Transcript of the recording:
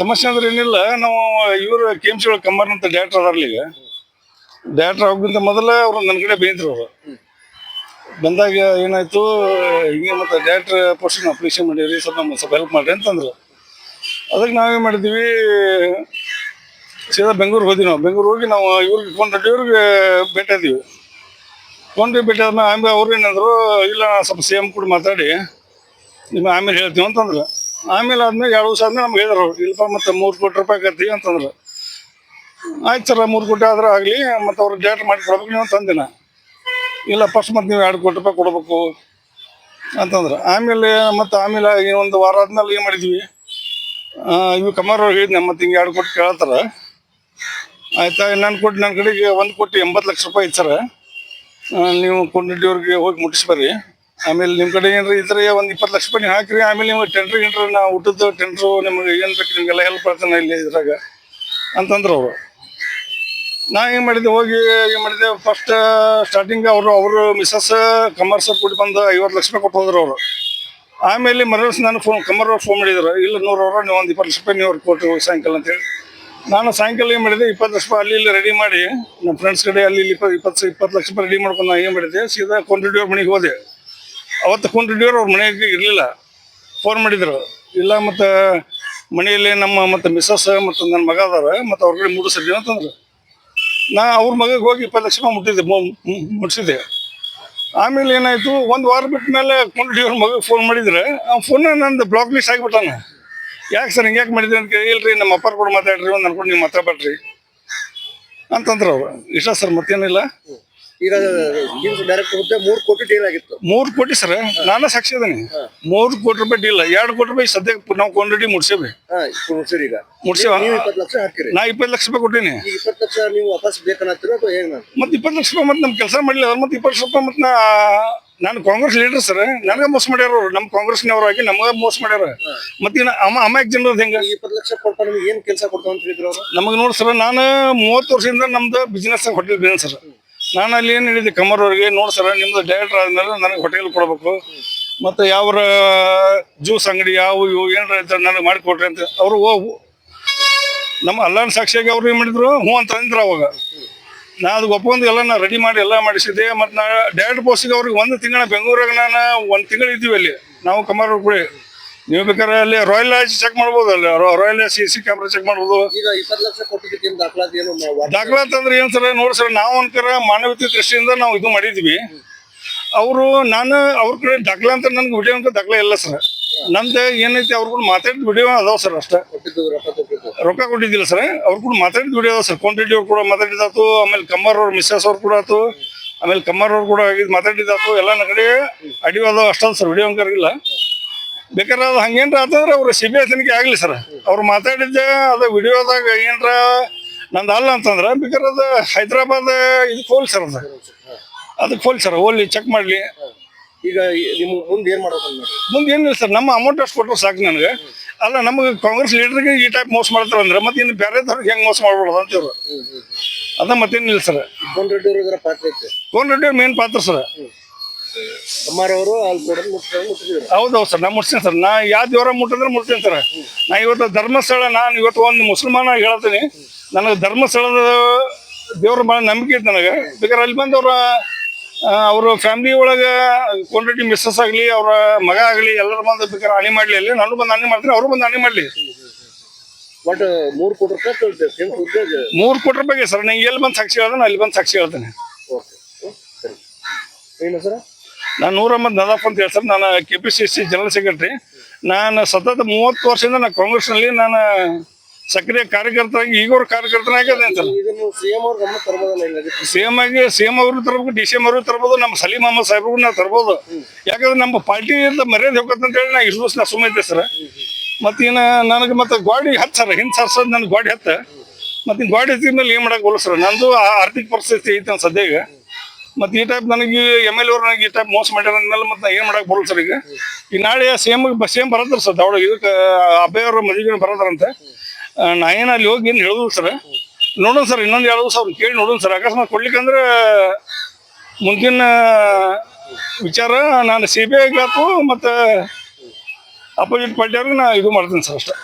ಸಮಸ್ಯೆ ಅಂದ್ರೆ ಏನಿಲ್ಲ, ನಾವು ಇವರು ಕೆ ಎಂ ಸಿ ಒಳಗೆ ಕಂಬರ್ ಅಂತ ಡೈರೆಕ್ಟರ್ ಅದಾರಲ್ಲ ಈಗ. ಡೈರೆಕ್ಟರ್ ಹೋಗಿಂತ ಮೊದಲ ಅವ್ರು ನನ್ನ ಕಡೆ ಬೇಯಿದ್ರು ಅವರು. ಬಂದಾಗ ಏನಾಯ್ತು, ಹಿಂಗೆ ಮತ್ತೆ ಡೈರೆಕ್ಟರ್ ಪೋರ್ಷನ್ ಅಪ್ಲಿಕೇಶನ್ ಮಾಡಿರಿ ಸ್ವಲ್ಪ ನಮ್ಗೆ ಸ್ವಲ್ಪ ಹೆಲ್ಪ್ ಮಾಡ್ರಿ ಅಂತಂದ್ರು. ಅದಕ್ಕೆ ನಾವೇನು ಮಾಡಿದ್ವಿ, ಸೀದಾ ಬೆಂಗ್ಳೂರಿಗೆ ಹೋದ್ವಿ ನಾವು. ಬೆಂಗಳೂರು ಹೋಗಿ ನಾವು ಇವ್ರಿಗೆ ಫೋನ್ ರೆಡ್ಡಿ ಇವ್ರಿಗೆ ಭೇಟಿ ಆದ್ವಿ. ಫೋನ್ ಭೇಟಿ ಆದ್ಮೇಲೆ ಆಮೇಲೆ ಅವ್ರು ಏನಂದ್ರು, ಇಲ್ಲ ಸ್ವಲ್ಪ ಸಿ ಎಂ ಕೂಡ ಮಾತಾಡಿ, ನಿಮ್ಗೆ ಆಮೇಲೆ ಹೇಳ್ತೀವಿ ಅಂತಂದ್ರು. ಆಮೇಲೆ ಆದ್ಮೇಲೆ ಎರಡು ದಿವಸ ಆದ್ಮೇಲೆ ನಮ್ಗೆ ಹೇಳಿದ್ರು ಇಲ್ಲಪ್ಪ ಮತ್ತೆ ಮೂರು ಕೋಟಿ ರೂಪಾಯಿ ಕತ್ತೀವಿ ಅಂತಂದ್ರು. ಆಯ್ತು ಸರ್, ಮೂರು ಕೋಟಿ ಆದ್ರೆ ಆಗಲಿ, ಮತ್ತು ಅವ್ರು ಡೇಟ್ ಮಾಡಿ ಕೊಡ್ಬೇಕು ನೀವು ತಂದಿನ ಇಲ್ಲ ಫಸ್ಟ್ ಮತ್ತೆ ನೀವು ಎರಡು ಕೋಟಿ ರೂಪಾಯಿ ಕೊಡ್ಬೇಕು ಅಂತಂದ್ರೆ. ಆಮೇಲೆ ಮತ್ತು ಆಮೇಲೆ ಒಂದು ವಾರ ಆದ್ಮೇಲೆ ಏನು ಮಾಡಿದ್ವಿ? ಇವು ಕಮರ್ ಅವ್ರು ಹೇಳಿದ್ನೆ, ಮತ್ತೆ ಹಿಂಗೆ ಎರಡು ಕೋಟಿ ಕೇಳತ್ತಾರ ಆಯ್ತಾ ನನ್ನ ಕೊಟ್ಟು ನನ್ನ ಕಡೆಗೆ ಒಂದು ಕೋಟಿ ಎಂಬತ್ತು ಲಕ್ಷ ರೂಪಾಯಿ ಇತ್ತು ಸರ್. ನೀವು ಕೊಂಡಿಡ್ಡಿಯವ್ರಿಗೆ ಹೋಗಿ ಮುಟ್ಟಿಸ್ಬರ್ರಿ ಆಮೇಲೆ ನಿಮ್ಮ ಕಡೆ ಏನ್ರಿ ಇದ್ರೆ ಒಂದು ಇಪ್ಪತ್ತು ಲಕ್ಷ ರೂಪಾಯಿ ಹಾಕ್ರಿ, ಆಮೇಲೆ ನೀವು ಟೆಂಡ್ರ್ ಗಿಂಡ್ರ್ ನಾ ಊಟದ ಟೆಂಡ್ರು ನಿಮಗೆ ಏನು ಬೇಕು ನಿಮಗೆಲ್ಲ ಹೆಲ್ಪ್ ಆಗ್ತಾನೆ ಇಲ್ಲಿ ಇದ್ರಾಗ ಅಂತಂದ್ರು ಅವರು. ನಾ ಏನು ಮಾಡಿದೆ, ಹೋಗಿ ಏನು ಮಾಡಿದೆ ಫಸ್ಟ್ ಸ್ಟಾರ್ಟಿಂಗ್ ಅವರು ಅವರು ಮಿಸಸ್ ಕಮರ್ಸ್ ಕೂಡಿ ಬಂದು ಐವತ್ತು ಲಕ್ಷ ರೂಪಾಯಿ ಕೊಟ್ಟು ಹೋದ್ರು ಅವರು. ಆಮೇಲೆ ಮರಸ್ ನಾನು ಫೋನ್ ಕಮರ್ ಅವ್ರು ಫೋನ್ ಮಾಡಿದ್ರು, ಇಲ್ಲ ನೂರವ್ರ ನೀವು ಒಂದು ಇಪ್ಪತ್ತು ಲಕ್ಷ ರೂಪಾಯಿ ನೀವು ಅವ್ರಿಗೆ ಕೊಟ್ಟು ಹೋಗಿ ಸಾಯಂಕಾಲ ಅಂತೇಳಿ ನಾನು ಸಾಯಂಕಾಲ ಏನು ಮಾಡಿದೆ, ಇಪ್ಪತ್ತು ಲಕ್ಷ ರೂಪಾಯಿ ಅಲ್ಲಿ ಇಲ್ಲಿ ರೆಡಿ ಮಾಡಿ ನಮ್ಮ ಫ್ರೆಂಡ್ಸ್ ಕಡೆ ಅಲ್ಲಿ ಇಲ್ಲಿ ಇಪ್ಪತ್ತು ಇಪ್ಪತ್ತು ಲಕ್ಷ ರೂಪಾಯಿ ರೆಡಿ ಮಾಡ್ಕೊಂಡು ನಾನು ಏನು ಮಾಡಿದೆ, ಸೀದಾ ಕೊಂಡ್ರೆಡ್ಡಿಯವ್ರ ಮನೆಗೆ ಹೋದೆ. ಅವತ್ತು ಕುಂಟಿಡಿಯೋರು ಅವ್ರ ಮನೆಗೆ ಇರಲಿಲ್ಲ. ಫೋನ್ ಮಾಡಿದ್ರು. ಇಲ್ಲ ಮತ್ತು ಮನೆಯಲ್ಲಿ ನಮ್ಮ ಮತ್ತು ಮಿಸ್ಸಸ್ ಮತ್ತು ನನ್ನ ಮಗ ಅದಾರ, ಮತ್ತು ಅವ್ರ ಕಡೆ ಮುಟ್ಟಿಸಿದ್ವಿ ಅಂತಂದ್ರು ನಾ ಅವ್ರ ಮಗಗೆ ಹೋಗಿ ಇಪ್ಪತ್ತು ಲಕ್ಷ ಮುಟ್ಟಿದ್ದೆ, ಮು- ಮು- ಆಮೇಲೆ ಏನಾಯಿತು, ಒಂದು ವಾರ ಬಿಟ್ಟ ಮೇಲೆ ಕೊಂಡ್ರಿ ಮಗಗೆ ಮಗ ಫೋನ್ ಮಾಡಿದ್ರೆ, ಆ ಫೋನ್ ನಂದು ಬ್ಲಾಕ್ ಲಿಸ್ಟ್ ಆಗಿಬಿಟ್ಟಾನ. ಯಾಕೆ ಸರ್ ಹಿಂಗ್ಯಾಕೆ ಮಾಡಿದ್ರಿ ಅಂತ ಇಲ್ರಿ ನಮ್ಮ ಅಪ್ಪರ ಕೂಡ ಮಾತಾಡ್ರಿ, ಒಂದು ಅನ್ಕೊಂಡು ನೀವು ಮಾತಾಡ್ಬೇಡ್ರಿ. ಅಂತಂದ್ರು ಅವರು. ಇಷ್ಟ ಸರ್ ಮತ್ತೇನಿಲ್ಲ. ಈಗ ಡೈರೆಕ್ಟ್ ಹುದ್ದೆ ಮೂರು ಕೋಟಿ ಡೀಲ್ ಆಗಿತ್ತು. ಮೂರು ಕೋಟಿ ಸರ್ ನಾನು ಸಾಕ್ಷಿ ಅದೀನಿ. ಮೂರು ಕೋಟಿ ರೂಪಾಯಿ ಡೀಲ್ ಎರಡು ಕೋಟಿ ರೂಪಾಯಿ ಸದ್ಯಕ್ಕೆ ನಾವು ಕ್ವಾಂಟಿಟಿ ಮುಡ್ಸೇವೆ. ಹಾ ಸರ್ ಈಗ. ಮುಡ್ಸೇವ? ನೀವು ಇಪ್ಪತ್ತು ಲಕ್ಷ ಹಾಕಿರಿ ನಾ ಇಪ್ಪತ್ತು ಲಕ್ಷ ರೂಪಾಯಿ ಕೊಟ್ಟಿನಿ. ಇಪ್ಪತ್ತು ಲಕ್ಷ ನೀವು ವಾಪಸ್ ಬೇಕನ್ನತ್ತೀರೋ ಅಥವಾ ಏನು ಮತ್ತೆ ಇಪ್ಪತ್ತು ಲಕ್ಷ ರೂಪಾಯಿ ಮತ್ತೆ ನಮ್ಮ ಕೆಲಸ ಮಾಡಲಿಲ್ಲ ಮತ್ತೆ ಇಪ್ಪತ್ತು ಲಕ್ಷ ರೂಪಾಯಿ ಮತ್ತೆ ನಾ ನಾನು ಕಾಂಗ್ರೆಸ್ ಲೀಡರ್ ಸರ್ ನನಗೆ ಮೋಸ ಮಾಡ್ಯಾರ ಅವ್ರು. ನಮ್ಮ ಕಾಂಗ್ರೆಸ್ನವ್ರು ಆಗಿ ನಮಗೆ ಮೋಸ ಮಾಡ್ಯಾರ. ಮತ್ತೆ ಅಮ್ಮ ಅಮ್ಮ ಅಮಾಯಕ ಜನರದ್ದು ಹೆಂಗೆ? ಇಪ್ಪತ್ತು ಲಕ್ಷ ಕೊಡ್ತಾ ನಿಮ್ಗೆ ಏನು ಕೆಲಸ ಕೊಡ್ತಾವ ಅಂತ ಹೇಳಿದ್ರು ಅವರು? ನಮಗೆ ನೋಡಿ ಸರ್ ನಾನು ಮೂವತ್ತು ವರ್ಷದಿಂದ ನಮ್ದು ಬಿಸ್ನೆಸ್ ಹೋಟೆಲ್ ಬಿಸ್ನೆಸ್ ಸರ್. ನಾನು ಅಲ್ಲಿ ಏನು ಹೇಳಿದ್ದೆ, ಕಮರ್ ಅವ್ರಿಗೆ, ನೋಡಿ ಸರ್, ನಿಮ್ದು ಡೈರೆಕ್ಟರ್ ಆದ್ಮೇಲೆ ನನಗೆ ಹೋಟೆಲ್ ಕೊಡಬೇಕು. ಮತ್ತು ಯಾವ ಜ್ಯೂಸ್ ಅಂಗಡಿ, ಯಾವ ಇವು, ಏನಾರ ಇದ್ರೆ ನನಗೆ ಮಾಡಿಕೊಟ್ರಿ ಅಂತ. ಅವರು ಓ ನಮ್ಮ ಅಲ್ಲಾನ ಸಾಕ್ಷಿಯಾಗಿ ಅವ್ರು ಏನು ಮಾಡಿದ್ರು? ಹ್ಞೂ ಅಂತ ಅಂದ್ರೆ ಅವಾಗ. ನಾ ಅದು ಒಪ್ಪಂದು ಎಲ್ಲ ನಾ ರೆಡಿ ಮಾಡಿ, ಎಲ್ಲ ಮಾಡಿಸಿದ್ದೆ. ಮತ್ತು ನಾ ಡೈರೆಕ್ಟ್ ಪೋಸ್ಟಿಗೆ ಅವ್ರಿಗೆ ಒಂದು ತಿಂಗಳ, ಬೆಂಗಳೂರಾಗ ನಾನು ಒಂದು ತಿಂಗಳು ಇದ್ದೀವಿ ಅಲ್ಲಿ. ನಾವು ಕಮರ್ ಅವ್ರ ನೀವು ಬೇಕಾದ್ರೆ ಅಲ್ಲಿ ರಾಯಲ್ ಲಾಜ್ ಚೆಕ್ ಮಾಡ್ಬೋದು ಅಲ್ಲಿ royal C C camera check ಮಾಡ್ಬೋದು. ಈಗ ಇಪ್ಪತ್ತು ಲಕ್ಷ ಕೊಟ್ಟಿದ್ದಕ್ಕೆ ಏನು ದಾಖಲಾತಿ ಏನು ಮಾ- ದಾಖಲಾತಿ ಅಂದ್ರೆ ಏನ್ ಸರ್ ನೋಡಿ ಸರ್ ನಾವು ಅನ್ಕರ ಮಾನವೀಯ ದೃಷ್ಟಿಯಿಂದ ನಾವು ಇದು ಮಾಡಿದ್ವಿ. ಅವರು ನಾನು ಅವ್ರ ಕಡೆ ದಾಖಲೆ ಅಂತ ನನ್ಗೆ ವಿಡಿಯೋ ಅಂತ ದಾಖಲೆ ಇಲ್ಲ ಸರ್. ನಮ್ದು ಏನೈತಿ ಅವ್ರ ಕೂಡ ಮಾತಾಡಿದ ವಿಡಿಯೋ ಅದಾವ ಸರ್ ಅಷ್ಟೇ. ಕೊಟ್ಟಿದ್ದು ರೊಕ್ಕ ಕೊಟ್ಟಿದ್ದು. ರೊಕ್ಕ ಕೊಟ್ಟಿದ್ದಿಲ್ಲ ಸರ್ ಅವ್ರ ಕೂಡ ಮಾತಾಡಿದ ವಿಡಿಯೋ ಅದಾವ ಸರ್. ಕ್ವಾಂಟಿಟಿ ಅವ್ರು ಕೂಡ ಮಾತಾಡಿದಾತು ಆಮೇಲೆ ಕಮ್ಮರ್ ಅವ್ರ ಮಿಸ್ಸಸ್ ಅವ್ರು ಕೂಡ ಆತು ಆಮೇಲೆ ಕಮ್ಮರ್ ಅವ್ರು ಕೂಡ ಆಗಿದ್ದು ಮಾತಾಡಿದಾತು ಎಲ್ಲ ನನ್ನ ಕಡೆ ಅಡಿಯೋ ಅದಾವ ಅಷ್ಟಲ್ಲ ಸರ್ ವಿಡಿಯೋ ಅಂಕರ್ ಇಲ್ಲ ಬೇಕಾದ್ರೆ ಅದು ಹಂಗೇನ್ರ ಆತಂದ್ರೆ ಅವ್ರು ಸಿ ಬಿ ಐ ತನಿಖೆ ಆಗಲಿ ಸರ್ ಅವ್ರು ಮಾತಾಡಿದ್ದೆ ಅದು ವಿಡಿಯೋದಾಗ ಏನ್ರ ನಂದು ಅಲ್ಲ ಅಂತಂದ್ರೆ ಬೇಕಾದ್ರೆ ಅದು ಹೈದ್ರಾಬಾದ್ ಇದಕ್ಕೆ ಹೋಲ್ ಸರ್ ಅದು. ಅದಕ್ಕೆ ಹೋಲ್ ಸರ್ ಹೋಲಿ ಚೆಕ್ ಮಾಡಲಿ. ಈಗ ನಿಮ್ಮ ಮುಂದೆ ಏನು ಮಾಡೋದು ಮುಂದೆ ಏನಿಲ್ಲ ಸರ್ ನಮ್ಮ ಅಮೌಂಟ್ ಅಷ್ಟು ಕೊಟ್ಟರು ಸಾಕು ನನಗೆ. ಅಲ್ಲ ನಮಗೆ ಕಾಂಗ್ರೆಸ್ ಲೀಡರ್ಗೆ ಈ ಟೈಪ್ ಮೋಸ ಮಾಡ್ತಾರೆ ಅಂದ್ರೆ ಮತ್ತೆ ಇನ್ನು ಬೇರೆ ಥರಕ್ಕೆ ಹೆಂಗೆ ಮೋಸ ಮಾಡ್ಬಾರ್ದು ಅಂತೀವ್ರು ಅದ ಮತ್ತೇನಿಲ್ಲ ಸರ್ ಕೋನ್ ರೆಡ್ಡಿ ಕೋನ್ ರೆಡ್ಡಿ ಮೇನ್ ಪಾತ್ರ ಸರ್ ಅವರು ಅಲ್ಲಿ ಕೊಡೋದು ಮುಟ್ಟಿದ್ರು ಮುಟ್ಟಿದ್ರು ಹೌದೌದು ಸರ್ ನಾ ಮುಟ್ತೀನಿ ಸರ್. ನಾ ಯಾವ ದೇವರ ಮುಟ್ಟಿದ್ರೆ ಮುಟ್ತೀನಿ ಸರ್. ನಾ ಇವತ್ತು ಧರ್ಮಸ್ಥಳ ನಾನು ಇವತ್ತು ಒಂದು ಮುಸಲ್ಮಾನ ಹೇಳ್ತೀನಿ. ನನಗೆ ಧರ್ಮಸ್ಥಳದ ದೇವ್ರ ಭಾಳ ನಂಬಿಕೆ ಇತ್ತು ನನಗೆ. ಬೇಕಾದ್ರೆ ಅಲ್ಲಿ ಬಂದು ಅವ್ರ ಅವ್ರ ಫ್ಯಾಮಿಲಿ ಒಳಗೆ ಕ್ವಾಂಟಿಟಿ ಮಿಸ್ಸಸ್ ಆಗಲಿ ಅವರ ಮಗ ಆಗಲಿ ಎಲ್ಲರೂ ಬಂದು ಬೇಕಾದ್ರೆ ಹಾನಿ ಮಾಡಲಿ. ಅಲ್ಲಿ ನಾನು ಬಂದು ಹಾನಿ ಮಾಡ್ತೀನಿ ಅವರು ಬಂದು ಹಣಿ ಮಾಡಲಿ. ಬಟ್ ಮೂರು ಕೋಟಿ ರೂಪಾಯಿ ಕೇಳ್ತೇವೆ ಮೂರು ಕೋಟಿ ರೂಪಾಯಿಗೆ ಸರ್ ನಂಗೆ ಎಲ್ಲಿ ಬಂದು ಸಾಕ್ಷಿ ಹೇಳ್ದೆ ಅಲ್ಲಿ ಬಂದು ಸಾಕ್ಷಿ ಹೇಳ್ತೇನೆ. ಓಕೆ ಸರಿ. ಏನು ಸರ್? ನಾನು ನೂರ ಅಹಮದ್ ನದಾಫ್ ಅಂತ ಹೇಳ್ತಾರೆ ನಾನು K P C C general secretary ನಾನು ಸತತ ಮೂವತ್ತು ವರ್ಷದಿಂದ ನಾನು ಕಾಂಗ್ರೆಸ್ನಲ್ಲಿ ನಾನು ಸಕ್ರಿಯ ಕಾರ್ಯಕರ್ತರಾಗಿ ಈಗವ್ರ ಕಾರ್ಯಕರ್ತನಾಗಿ ಅದೇನು ಸರ್. ಇದನ್ನು ಸಿ ಎಂ ಆಗಿ ಸಿ ಎಂ ಅವರು ತರಬೇಕು ಡಿ ಸಿ ಎಂ ಅವರು ತರ್ಬೋದು ನಮ್ಮ ಸಲೀಂ ಅಹಮದ್ ಸಾಹೇಬ್ರಿಗೂ ನಾವು ತರ್ಬೋದು. ಯಾಕಂದ್ರೆ ನಮ್ಮ ಪಾರ್ಟಿಯಿಂದ ಮರ್ಯಾದೆ ಹೋಗುತ್ತೆ ಅಂತ ಹೇಳಿ ನಾ ಇಷ್ಟು ವರ್ಷ ನಾ ಸುಮ್ಮನೆ ಸರ್. ಮತ್ತು ಇನ್ನು ನನಗೆ ಮತ್ತೆ ಗಾಡಿ ಹತ್ತು ಸರ್ ಹಿಂದೆ ಸರ್ಸೋದು ನನಗೆ ಗಾಡಿ ಹತ್ತ ಮತ್ತು ಗ್ವಾಡಿ ಗಾಡಿ ಹತ್ತಿದ ಮೇಲೆ ಏನು ಮಾಡಕ್ಕೆ ಬಲ್ಲ ಸರ್? ನಂದು ಆ- ಆರ್ಥಿಕ ಪರಿಸ್ಥಿತಿ ಐತೆ ಸದ್ಯಾಗ ಮತ್ತು ಈ ಟೈಪ್ ನನಗೆ ಎಂ ಎಲ್ ಅವ್ರು ನನಗೆ ಈ ಟೈಪ್ ಮೋಸ ಮಾಡ್ಯಾರ ಅಂದ್ಮೇಲೆ ಮತ್ತೆ ಏನು ಮಾಡಕ್ಕೆ ಬರಲ್ಲ ಸರ್ ಈಗ. ಈ ನಾಳೆ ಸೇಮ್ ಸೇಮ್ ಎಂ ಸರ್. ದಾವಡ ಇದಕ್ಕೆ ಅಬ್ಬಯವ್ರ ಮದುವೆಗೆ ಬರತ್ತಾರಂತೆ. ನಾ ಏನು ಅಲ್ಲಿ ಹೋಗಿ ಏನು ಹೇಳಿದ್ರು ಸರ್. ನೋಡೋಣ ಸರ್, ಇನ್ನೊಂದು ಎರಡು ದಿವಸ ಅವ್ರು ಕೇಳಿ ನೋಡೋಣ ಸರ್. ಅಕಸ್ಮಾತ್ ಕೊಡ್ಲಿಕ್ಕಂದ್ರೆ ಮುಂದಿನ ವಿಚಾರ ನಾನು ಸಿ ಬಿ ಐಗಾತು ಮತ್ತು ಅಪೋಸಿಟ್ ಪಾರ್ಟಿಯವ್ರಿಗೆ ನಾ ಇದು ಮಾಡ್ತೀನಿ ಸರ್ ಅಷ್ಟೇ.